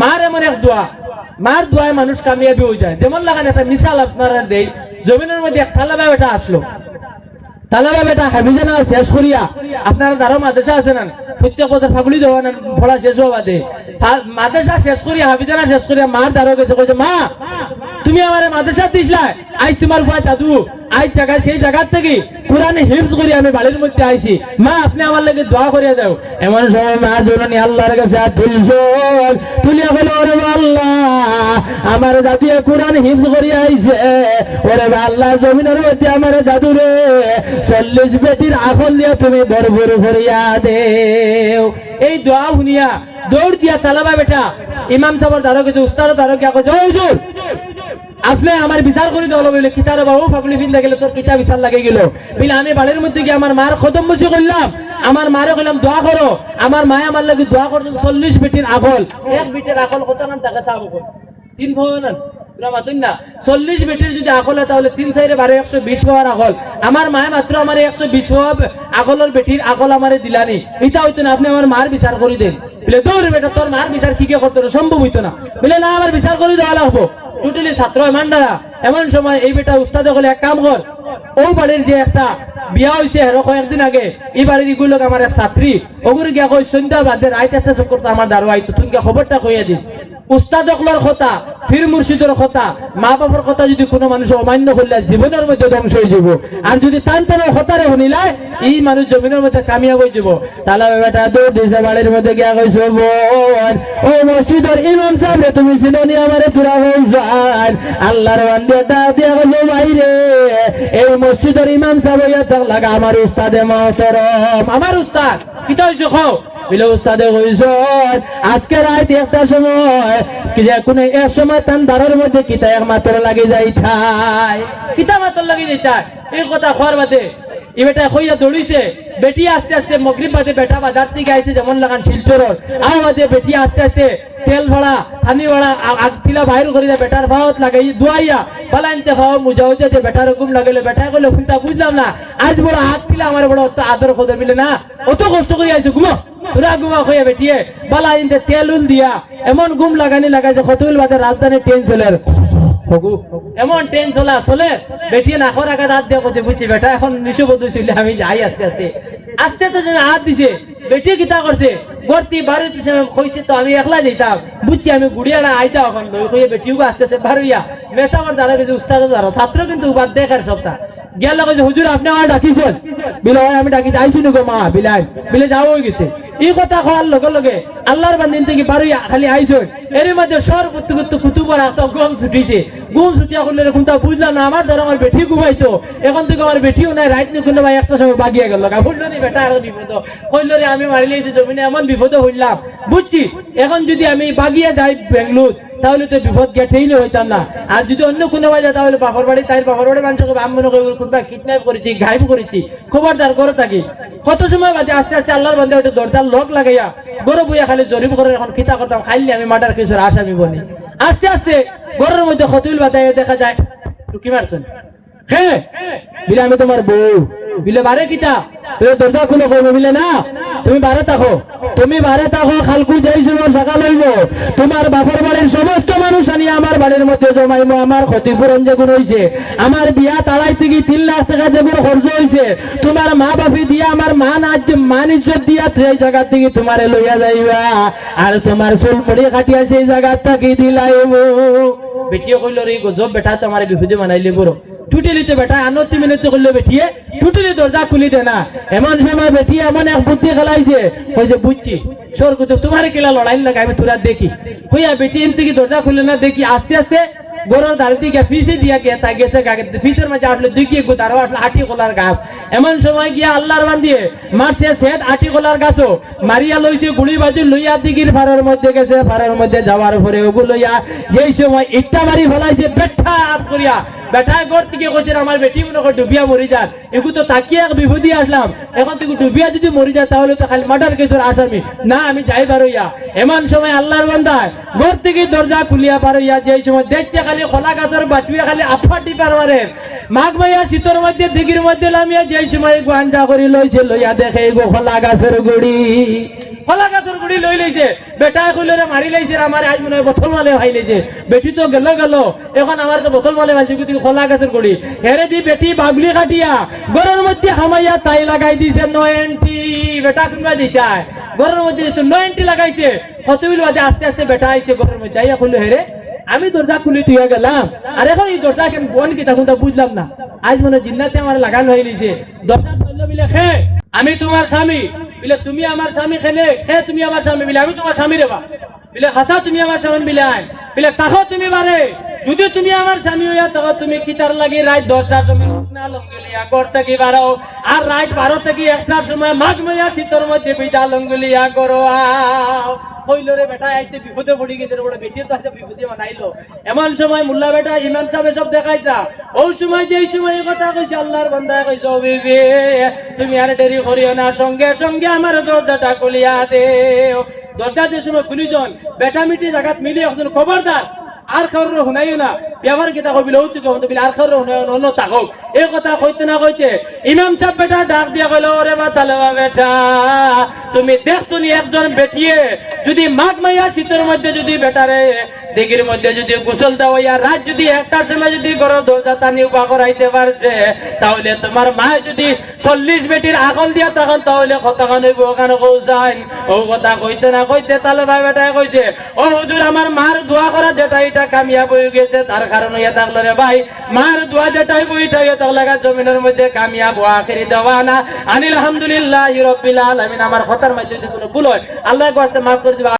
মার এমন এক দোয়া। মার দোয়ায় মানুষ কামিয়াবি হয়ে যায়। যেমন লাগান একটা মিসাল আপনারা দেই, জমিনের মধ্যে এক থালা বেটা আসলো। তালাবা বেটা হাবিজানা শেষ করিয়া। আপনারা তারও মাদ্রাসা আছে না? প্রত্যেক বছর ফাগুলি দেওয়া না ভরা শেষ হওয়া দে মাদেশা শেষ করিয়া হাবিজানা শেষ করিয়া মার দাঁড়ো গেছে, কইছে, মা তুমি আমার মাদ্রাসা দিসলা আজ তোমার ভয় দাদু আজ জায়গা, সেই জায়গার থেকে কোরআনে হিমস করি আমি বাড়ির মধ্যে আইছি। মা, আপনি আমার লাগে দোয়া করিয়া দাও। এমন সময় মা জননী আল্লাহর কাছে তুলছন তুলিয়া বলে, ওরে আল্লাহ, আমার দাদু কোরআন হিমস করিয়া আইছে। ওরে আল্লাহ, জমিনের মধ্যে আমার দাদু রে, চল্লিশ বেটির আখল দিয়া তুমি ভরপুর করিয়া দেও। এই দোয়া শুনিয়া দৌড় দিয়া তালাবা বেটা, ইমাম সাহেবের দ্বারা কিছু উস্তাদ কইছে "ও হুজুর আপনি আমার বিচার করে দেওয়া বলে কিতার বাবু ফাগুলি ফিন্দা গেলে তোর কিতা বিচার লাগে গেল। বলে আমি বাড়ির মধ্যে গিয়ে আমার মার খতম বসে করলাম। আমার মারে কইলাম, দোয়া করো। আমার মায় আমার লাগে দোয়া করছেন চল্লিশ বেটির আগল এক বেটির আগল কত নাম টাকা চাবো তিন মাতুন না? চল্লিশ বেটির যদি আগল হয় তাহলে তিন চাইরে বারো একশো বিশ হওয়ার আগল আমার মায়ে মাত্র আমার একশো বিশ হওয়া আগলের বেটির আগল আমারে দিলানি এটা হইতো না, আপনি আমার মার বিচার করে দেন। বলে দৌড় বেটা, তোর মার বিচার কি কে করতো? সম্ভব হইতো না। বলে না, আমার বিচার করে দেওয়া লাগবো। টোটালি ছাত্র মান্ডারা। এমন সময় এই বেটা উস্তাদ হলে এক কাম কর ও বাড়ির যে একটা বিয়া হয়েছে হেরো কয়েকদিন আগে, এই বাড়ির ইগুলো আমার এক ছাত্রী ওগুলো গিয়া কই সন্ধ্যা বাদে রাইত একটা চক্কর আমার দারো আইতো তুমি খবরটা কইয়া দিন। উস্তাদ কথা ফির মুর্শিদের কথা, মা বাবার কথা যদি কোনো মানুষ অমান্য করলে জীবনের মধ্যে ধ্বংস হয়ে যাব। আর যদি টান টানের কথারে শুনিলাই এই মানুষ জমিনের মধ্যে কামিয়াব হয়ে যাব। তাহলে বেটা দৌড় দিছে, বাড়ির মধ্যে গিয়া বোন ও মসজিদের ইমাম সাহেব তুমি চিননি আমারে তুরা হইছান আল্লাহর বান্দিটা দিয়া কইছ বাইরে। এই মসজিদের ইমাম সাহেব ইয়া তাক লাগা, আমার উস্তাদে মহতরম। আমার উস্তাদ কিটা হইছে খাও আজকে তান লাগি কিতা লাগি বেটা আস্তে আস্তে মগরিব বাদে বেটা বাজার থেকে আইছে যেমন লাগান শিলচর আর বাদে বেটি আস্তে আস্তে তেল ভাড়া পানি ভাড়া আগ তিলা বাহির করে দেয় বেটার ভাওত লাগাই দুয়াইয়া পালা আনতে ভাও মুজাও যে বেটার হুকুম লাগাইলে বেটা কইলে খুনটা বুঝলাম না। আজ বড় হাত তিলা আমার বড় অত আদর খোদে মিলে না, অত কষ্ট করে আইছে, ঘুমো। ঘুমা হইয়া বেটিয়ে, বালা ইনতে তেল উল দিয়া, এমন ঘুম লাগানি লাগাইছে কতগুল বাদে রাজধানী ট্রেন চলে। হগু, এমন ট্রেন চলা চলে, বেটিয়ে নাকর আগে রাত দিয়া করতে বুঝছি বেটা, এখন নিশু বধু ছিল আমি যাই আস্তে আস্তে। আস্তে আস্তে যেন হাত দিছে, বেটিয়ে কিতা করছে গর্তি বারোটি সময় কইছে তো আমি একলা যেতাম বুঝছি আমি গুড়িয়াটা আইতা এখন কইয়ে বেটিও আস্তে আস্তে বারোইয়া মেসামার দ্বারা গেছে উস্তাদ দ্বারা ছাত্র কিন্তু উপাদ দেখার সপ্তাহ গেল হুজুর আপনি আমার ডাকিছেন? বিলে হয় আমি ডাকিতে আইছি গো মা? বিলাই বিলে যাও হয়ে গেছে। এই কথা কওয়ার লগে লগে আল্লাহর বান্দিন থেকে বারোইয়া খালি আইছেন এর মধ্যে সর করতে করতে কুতু কুতুবার তো গম ছুটিছে। গুম ছুটিয়া করলে এরকম তা বুঝলাম না, আমার ধরো আমার বেঠি ঘুমাইতো এখন থেকে আমার বেঠিও নাই রাত নি কোনো ভাই একটা সময় বাগিয়ে গেল। বুঝলো নি বেটা, আর বিপদ। কইল রে, আমি মারি লিয়েছি জমিনে এমন বিপদ হইলাম। বুঝছি? এখন যদি আমি বাগিয়ে যাই বেঙ্গলোর তাহলে তো বিপদ গিয়ে ঠেইলে হইতাম না আর যদি অন্য কোনো যায় তাহলে বাপর বাড়ি তাই বাপর বাড়ি মানুষ আমি মনে কিডন্যাপ করেছি ঘাইব করেছি। খবরদার করে থাকি। কত সময় বাদে আস্তে আস্তে আল্লাহর বান্ধে ওটা দরদার লক লাগাইয়া গরু বইয়া খালি জরিপ করে এখন খিতা করতাম, খাইলে আমি মার্ডার কেসের আসামি বনি। আস্তে আস্তে গরুর মধ্যে খতুল বাদায় দেখা যায় টুকি মারছেন? হ্যাঁ বিলে আমি তোমার বউ। বিলে বারে কিতা দরজা খুলে কইবে, বিলে না, তুমি বারে থাকো। তুমি বারে থাকো খালকু যাই সময় সকাল হইব তোমার বাপের বাড়ির সমস্ত মানুষ আনি আমার বাড়ির মধ্যে জমাইবো আমার ক্ষতিপূরণ যেগুন হয়েছে আমার বিয়া তালাই থেকে তিন লাখ টাকা যেগুলো খরচ হয়েছে তোমার মা বাপি দিয়া আমার মান আজ মান ইজ্জত দিয়া সেই জায়গা থেকে তোমারে লইয়া যাইবা আর তোমার চুল মুড়ি কাটিয়া সেই জায়গা থাকি দিলাইব। বেটিয়ে কইল রে গজব বেটা তোমার বিপদে মানাইলে বড়। টুটিলি তো বেটা আনতি মিনতি করলে বেটিয়ে। টুটিলি দরজা খুলি দে না। এমন সময় বেটিয়ে এমন এক বুদ্ধি খেলাইছে কইছে বুঝছি সর কুতুব তোমার কেলা লড়াই লাগা আমি তোরা দেখি। হইয়া বেটি, এনতে কি দরজা খুলে না, দেখি, আস্তে আস্তে গরুর দাঁড় দিকে ফিসে দিয়া গিয়া তা গেছে ফিসের মাঝে আসলে দুই গিয়ে দাঁড়ো, আসলে আটি কলার গাছ। এমন সময় গিয়া আল্লাহর বান্দিয়ে মারছে, সেট, আটি কলার গাছও। মারিয়া লইছে গুড়ি বাজু লইয়া দিগির ফারের মধ্যে গেছে ফারের মধ্যে যাওয়ার পরে ওগু লইয়া, যেই সময় ইট্টা মারি ফেলাইছে, বেঠা করিয়া বেটা ঘর থেকে কইছে আমার বেটি মনে করে ডুবিয়া মরি যান এগু তো তাকিয়ে এক বিভূতি আসলাম। এখন থেকে ডুবিয়া যদি মরি যায়, তাহলে তো খালি মার্ডার কেসের আসামি। না, আমি যাই পারইয়া এমন সময় আল্লাহর বান্দায় ঘর থেকে দরজা খুলিয়া পারইয়া যে সময়। দেখছে খালি খোলা গাছের বাটুয়া খালি আফাটি পারবারের মাঘ মাইয়া শীতর মধ্যে দিঘির মধ্যে নামিয়া যে সময় গাঞ্জা করি লইছে লইয়া দেখে গো খোলা গাছের গুড়ি গাছের গুড়ি লই লইছে বেটা কইলে মারি লাইছে আমার আজ মনে বোতল মালে ভাই লাইছে বেটি তো গেল গেল। এখন আমার তো বোতল মালে ভাইছে কিন্তু খোলা গাছের গুড়ি। হেরে দি বেটি বাগলি কাটিয়া ঘরের মধ্যে হামাইয়া তাই লাগাই দিছে নয়নটি বেটা কোনবা দিতায় ঘরের মধ্যে নয়নটি লাগাইছে কতগুলো বাজে আস্তে আস্তে বেটা আইছে ঘরের মধ্যে। আইয়া কইলো হেরে আমি দরজা খুলি তুই গেলাম। আর এখন এই দরজা কেন বোন কি তখন তো বুঝলাম না। আজ মনে জিন্নাতে আমার লাগানো হয়ে গেছে দরজা খুললো বিলে, খে, আমি তোমার স্বামী। বিলে, তুমি আমার স্বামী খেলে খে তুমি আমার স্বামী মিলে আমি তোমার স্বামী রেবা বলে, হাসা তুমি আমার স্বামী বিলে বলে, তাহ তুমি বারে, যদি তুমি আমার স্বামী হইয়া তখন তুমি কিতার লাগি রাত দশটার সময় আর রাত বারো থেকে একটার সময় মাঘ মইয়া শীতর মধ্যে বিদা বেটা, আইতে বিপদে পড়ি গেছে বড় তো বিপদে বানাইলো এমন সময় মুল্লা বেটা সাহেব সব ওই সময় যে সময় এই কথা কইছে, আল্লাহর বান্দা কইছে বিবি, তুমি আর দেরি করিও না, সঙ্গে সঙ্গে আমার দরজাটা খুলিয়া দে দরজা যে সময় খুলিজন, বেটা মিটি জায়গাত মিলি এখন খবরদার আর কারোর শুনাইও না। ব্যবহার কিতা কবিল ও তুই কবি আর কারোর শুনাইও অন্য তাকক এই কথা কইতে না কইতে ইমাম সাহেব বেটা ডাক দিয়া কইল, ওরে বাতালেবা বেটা, তুমি দেখছ নি একজন বেটিয়ে, যদি মাঘ মাইয়া শীতের মধ্যে যদি বেটারে, দিঘির মধ্যে যদি গোসল দেওয়া রাত যদি একটার সময় যদি ঘরের দরজা টানি উবা করাইতে পারছে, তাহলে তোমার মা যদি চল্লিশ বেটির আগল দিয়া তখন তাহলে কতখান হইব ওখানে কৌসাইন ও কথা কইতে না কইতে তালে ভাই বেটাই কইছে, ও হুজুর, আমার মার দোয়া করা যেটা এটা কামিয়াব হয়ে গেছে, তার কারণ ইয়ে থাকল রে ভাই, মার দোয়া যেটাই বইটা ইয়ে থাকলে জমিনের মধ্যে কামিয়াব ও আখেরি দেওয়া না আনিল আলহামদুলিল্লাহ রব্বিল আলমিন, আমার কথার মধ্যে যদি কোনো ভুল হয় আল্লাহ মাফ করে দিবা।